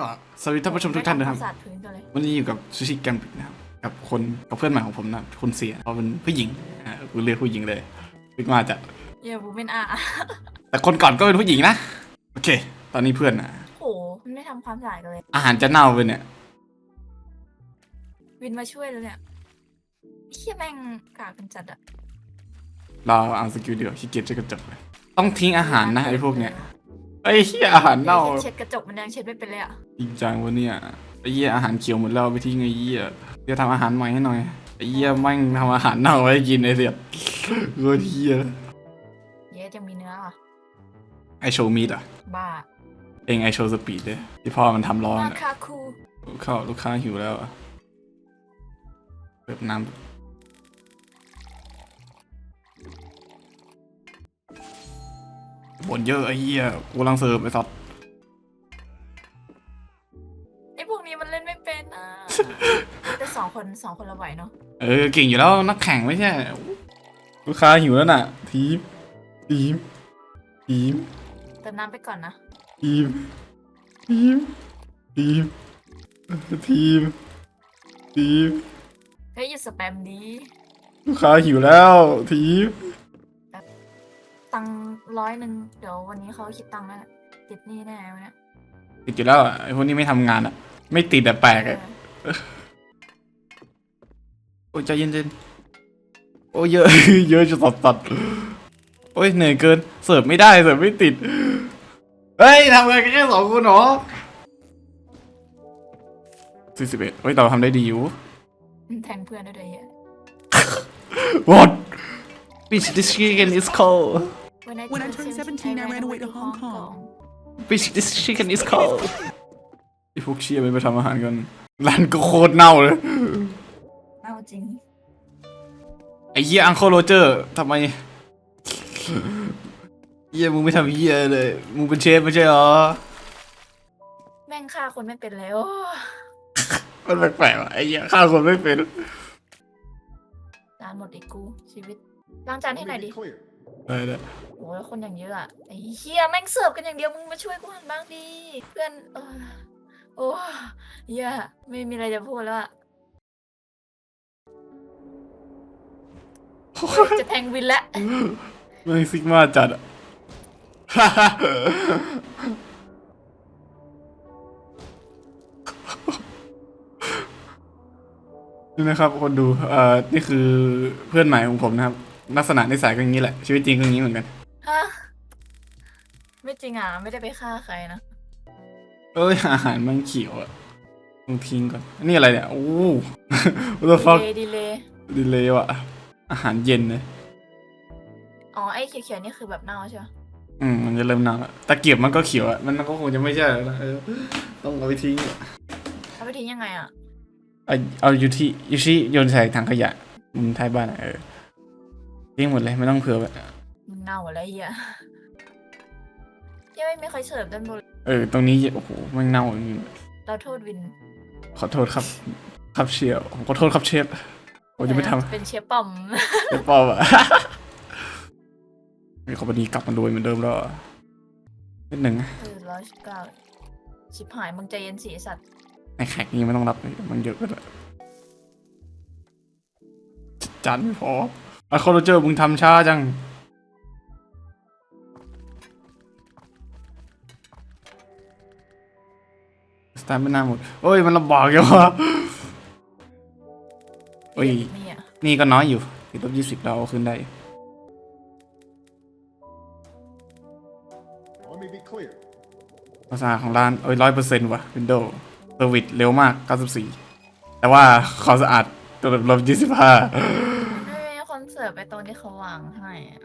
ก็สวัสดีท่านผู้ชมทุกท่านนะครับไม่ทำความสะอาดพื้นกันเลย วันนี้อยู่กับซูชิแกมปิกนะครับ กับคนกับเพื่อนใหม่ของผมนะคุณเสียเขาเป็นผู้หญิงอ่ากูเรียกผู้หญิงเลยพิกมาจะเย่บูเป็นอาแต่คนก่อนก็เป็นผู้หญิงนะ โอเค ตอนนี้เพื่อนนะโหมันไม่ทำความสะอาดกันเลย อาหารจะเน่าไปเนี่ย วินมาช่วยแล้วเนี่ยเฮียแม่งกากกันจัดอะเราเอาสกิลเดียวขี้เกียจจะกระจกเลยต้องทิ้งอาหารนะไอ้พวกเนี้ย ไอ้เหี้ยอาหารเน่าเช็ดกระจกมันยังเช็ดไม่เป็นเลยอะจริงจังวะเนี่ยไอ้เหี้ยอาหารเขียวหมดแล้วเอาไปทิ้งไอ้เหี้ยเดี๋ยวทำอาหารใหม่ให้หน่อยไอ้เหี้ยแม่งทำอาหารเน่าไว้กินไอ้เสียโคตรเหี้ยเย้ยังมีเนื้ออะไอโชว์มีดอะ บ้า เองไอโชว์สปีดเลยที่พ่อมันทำร้อนมาอะคาคูเข้าลูกค้าหิวแล้วอะเปิดน้ำ บ่นเยอะไอ้เหี้ยกูกำลังเสิร์ฟไอ้สัตว์ไอ้พวกนี้มันเล่นไม่เป็นอะ แต่สองคนสองคนเราไหวเนาะเออเก่งอยู่แล้วนักแข่งไม่ใช่ ลูกค้าหิวแล้วน่ะ ทีม ทีม ทีม เติมน้ำไปก่อนนะทีม ทีม ทีม ทีม ทีม เฮ้ยหยุดสแปมดี ลูกค้าหิวแล้ว ทีม ตังร้อยหนึ่งเดี๋ยววันนี้เขาคิดตังค์แล้วแหละติดหนี้แน่วันเนี้ยติดอยู่แล้วอะไอ้พวกนี้ไม่ทำงานอะ ไม่ติดแต่แปลกเออะอโอ้ยใจเย็นๆโอ้ยเยอะ เยอะจะตัดตัดโอ้ยเหนื่อยเกินเสิร์ฟไม่ได้เสิร์ฟไม่ติดเฮ้ยทำงานกันแค่สองคนเหรอสี่สิบเอ็ดเฮ้ยเราทำได้ดีอยู่ แทงเพื่อนได้ด้วยเฮีย What Bitch this chicken is cold When I turned 17 I ran away to Hong Kong Bitch this chicken is cold ไอพวกเชียไม่ไปทำอาหารกันร้านก็โคตรเน่าเลยเน่าจริง ไอ้เหี้ยอังโคโรเจอร์ทำไมเหี้ยมึงไม่ทำเหี้ยเลย มึงเป็นเชฟไม่ใช่เหรอ แม่งฆ่าคนไม่เป็นแล้ว มันแปลกๆว่ะไอ้เหี้ยฆ่าคนไม่เป็นจานหมดอีกกูชีวิตล้างจานให้หน่อยดิ ได้ได้โอ้แล้วคนอย่างเยอะอะไอ้เฮียแม่งเสิร์ฟกันอย่างเดียวมึงมาช่วยกูหันบ้างดิเพื่อนเออโอ้เฮียไม่มีอะไรจะพูดแล้วอะจะแทงวินแล้วไม่งซิกมาจัดอะ นี่นะครับคนดูเอ่อนี่คือเพื่อนใหม่ของผมนะครับ ลักษณะนิสัยก็อย่างนี้แหละ ชีวิตจริงก็อย่างนี้เหมือนกัน ฮะไม่จริงอะ ไม่ได้ไปฆ่าใครนะ เอ้ย อาหารมันเขียวอะต้องทิ้งก่อนอันนี่อะไรเนี่ย โอ้ what the fuck ดีเลย ดีเลยว่ะ อาหารเย็นเลยอ๋อ ไอ้เขียวๆนี่คือแบบเน่าใช่ไหมอืมมันจะเริ่มเน่าละตะเกียบมันก็เขียวอะมันก็คงจะไม่ใช่แล้วนะเออต้องเอาไปทิ้งอะเอาไปทิ้งยังไงอะ เอาเอาอยู่ที่อยู่ที่โยนใส่ถังขยะมุมท้ายบ้านอะเออ ทิ้งหมดเลยไม่ต้องเผื่อไว้มึงเน่าหมดแล้วเฮียยังไม่มีใครเสิร์ฟด้านบนเออ ตรงนี้โอ้โหมันเน่าจริงเราโทษวินๆขอโทษครับ ครับเชฟผมขอโทษครับเชฟผมจะไม่ทำ เป็นเชฟป้อมเชฟปอมอะมีคอมพานีกลับมาดูเหมือนเดิมแล้วอะนิดหนึ่งนะเออร้อยสิบเก้าชิบหายมึงใจเย็นสีสัตว์ไอ้แขกนี่ไม่ต้องรับเลยมันเยอะเกินอะจานไม่พอ อะคอร์เจอร์มึงทำช้าจัง สตาร์ไม่น่าหมดโอ้ย มันลำบากอยู่วะโอ้ย นี่ก็น้อยอยู่ติดลบยี่สิบเราเอาขึ้นได้ ภาษาของร้าน เอ้ยร้อยเปอร์เซ็นต์ว่ะ Windows เซอร์วิสเร็วมาก 94 แต่ว่าความสะอาดติดลบยี่สิบห้า สิร์ฟไปตรงที่เขาวางให้อะ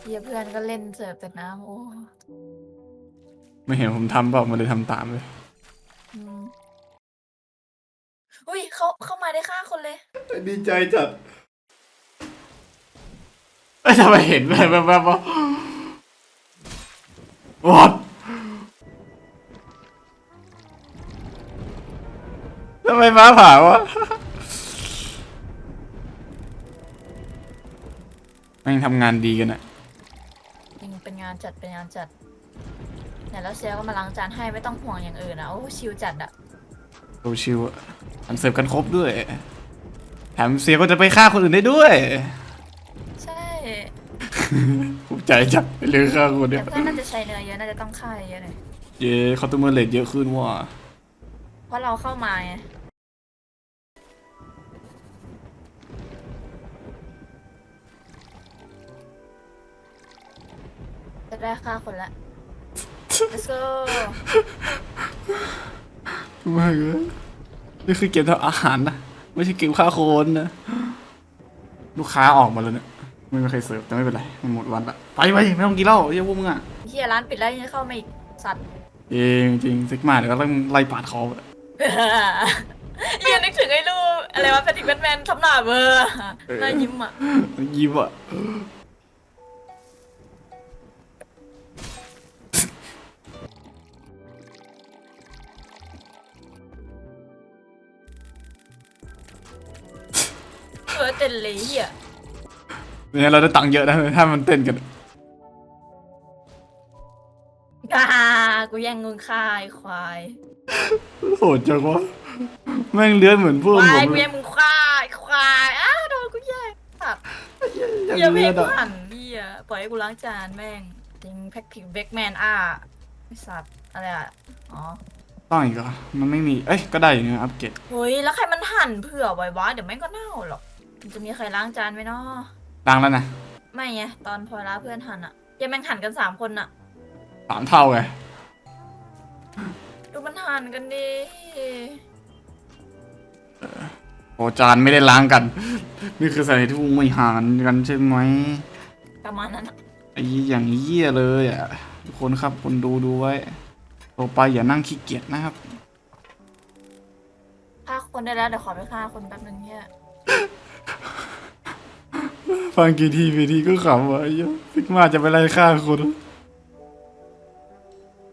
เฮียเพื่อนก็เล่นเสิร์ฟแต่น้ำโอ้ไม่เห็นผมทำเปล่ามันเลยทำตามเลย อืมอุ้ยเขาเข้ามาได้ฆ่าคนเลย ดีใจจัดเอ้ยทำไมเห็นแบบแบบแบบวอดทำไมฟ้าผ่าวะ แม่งทำงานดีกันอะจริงเป็นงานจัดเป็นงานจัดเนี่ยแล้วเซียก็มาล้างจานให้ไม่ต้องห่วงอย่างอื่นนะโอ้ชิลจัดอะโซชิวอะอันเสิร์ฟกันครบด้วย แถมเสียก็จะไปฆ่าคนอื่นได้ด้วยใช่ภูมิใจจังเรื่องฆ่าคนเนี่แต่ย เพื่อนน่าจะใช้เนื้อเยอะน่าจะต้องฆ่าเยอะหน่อยเย้คอตเตอร์เลทเยอะขึ้นว่ะ เพราะเราเข้ามาไง จะได้ฆ่าคนละ let's go ไม่เยนี่คือเกมทำอาหารนะ ไม่ใช่เกมฆ่าคนนะ ลูกค้าออกมาแล้วเนี่ย ไม่มีใครเสิร์ฟแต่ไม่เป็นไร มันหมดวันละ ไปไปไม่ต้องกินเหล้าเยี่ยพวกมึงอะเฮียร้านปิดแล้วยังจะเข้ามาอีกสัตว์เองจริงซิกมาเดี๋ยวก็ต้องไล่ปาดคอเฮียนึกถึงไอ้รูปอะไรวะแพทริกแบทแมนทำหน้าเบอร์หน้ายิ้มอะยิ้มอะ เออเต้นเลยเฮียเนี่ยเราได้ตังค์เยอะนะถ้ามันเต้นกันกากูแย่งเงินค่าไอ้ควายโหดจังวะแม่งเลื้อนเหมือนพวกควาผยมกูเลแย่ยงมึงค่าไอ้ควายอ้าโดนกูแย่งสัตว์อย่างเฮียไม่เลื้อให้นกูอะหันเฮียปล่อยให้กูล้างจานแม่งจริงแพ็กผิกเบกแมนอะไอ้สัตว์อะไรอะอ๋อต้องอีกเหรอมันไม่มี เอ้ยก็ได้อยู่นะอัปเกรดเฮ้ยแล้วใครมันหั่นเผื่อไว้วะเดี๋ยวแม่งก็เน่าหรอก มันจะมีใครล้างจานไหมเนาะดังแล้วนะไม่ไงตอนพอล้าเพื่อนหั่นอะยังแม่งหั่นกันสามคนอะสามเท่าไงดูมันหั่นกันดิโอจานไม่ได้ล้างกัน นี่คือสาเหตุที่พวกมึงไม่หารกันใช่ไหมประมาณนั้นอะไอ้อย่างเยี่ยเลยอะทุกคนครับคนดูดูไว้ต่อไปอย่านั่งขี้เกียจนะครับฆ่าคนได้แล้วเดี๋ยวขอไปฆ่าคนแป๊บนึงเนี่ย ฟังกี่ทีกี่ทีก็ขำว่ะไอ้เหี้ยซิกมาจะไปไล่ฆ่าคน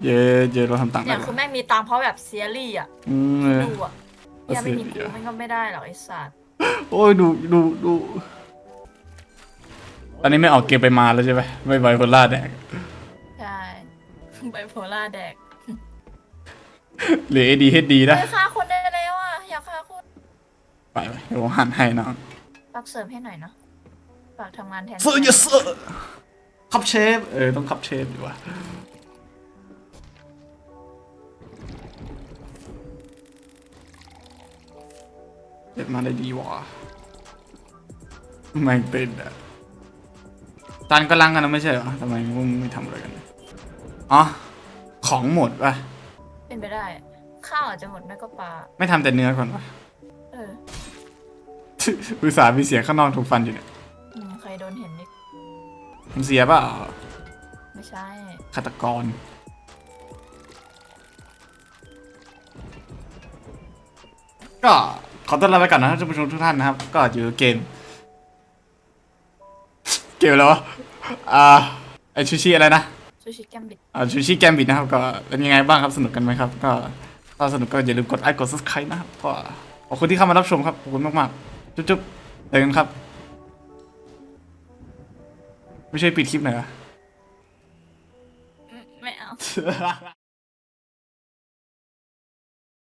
เย่เย่เราทำตังค์เนี่ได้ยเหรคืออแม่งมีตังค์เพราะแบบเซียรี่อะอืมเออ ดูอะเฮียไม่มีเสีกูยแม่งก็ไม่ได้หรอกไอ้สัตว์โอ้ยดูดูดูตอนนี้ไม่ออกเกมไปมาแล้วใช่ไหมไม่ไบโพล่าแดกใช่ไบโพล่าแดกหรือเอดีเฮดดีนะเฮ้ยฆ่าคนได้แล้วอะอยากฆ่าคนไปไปเดี๋ยวผมหันให้น้อง ฝากเสริมให้หน่อยเนาะฝากทำงานแทนเซอร์ยเซอร์คัพเชฟ เออ ต้องคัพเชฟดีกว่าเด็ดมาได้ดีว่ะแม่งเต้นอะตันก็ลังกันนะไม่ใช่เหรอทำไมพวกมึงไม่ทำอะไรกัน อ๋อ ของหมดป่ะเป็นไปได้ ข้าวอาจจะหมดไม่ก็ปลา ไม่ทำแต่เนื้อก่อนป่ะเออ อุตส่าห์มีเสียงข้างนอกถูกฟันอยู่เนี่ยอืมใครโดนเห็นนี่มันเสียเปล่าไม่ใช่ ฆาตกร ก็ขอต้อนรับไปก่อนนะครับท่านผู้ชมทุกท่านนะครับ ก็อยู่กับเกม เกมแล้ววะอ่าไอชูชิอะไรนะ ซูชิแกมบิดอ่าชูชิแกมบิดนะครับก็เป็นยังไงบ้างครับสนุกกันไหมครับ ก็ถ้าสนุกก็อย่าลืมกดไลค์กด subscribe นะครับก็ขอบคุณที่เข้ามารับชมครับขอบคุณมากๆ จุ๊บๆเจอกันครับ ไม่ใช่ปิดคลิปหน่อยเหรออืมไม่เอา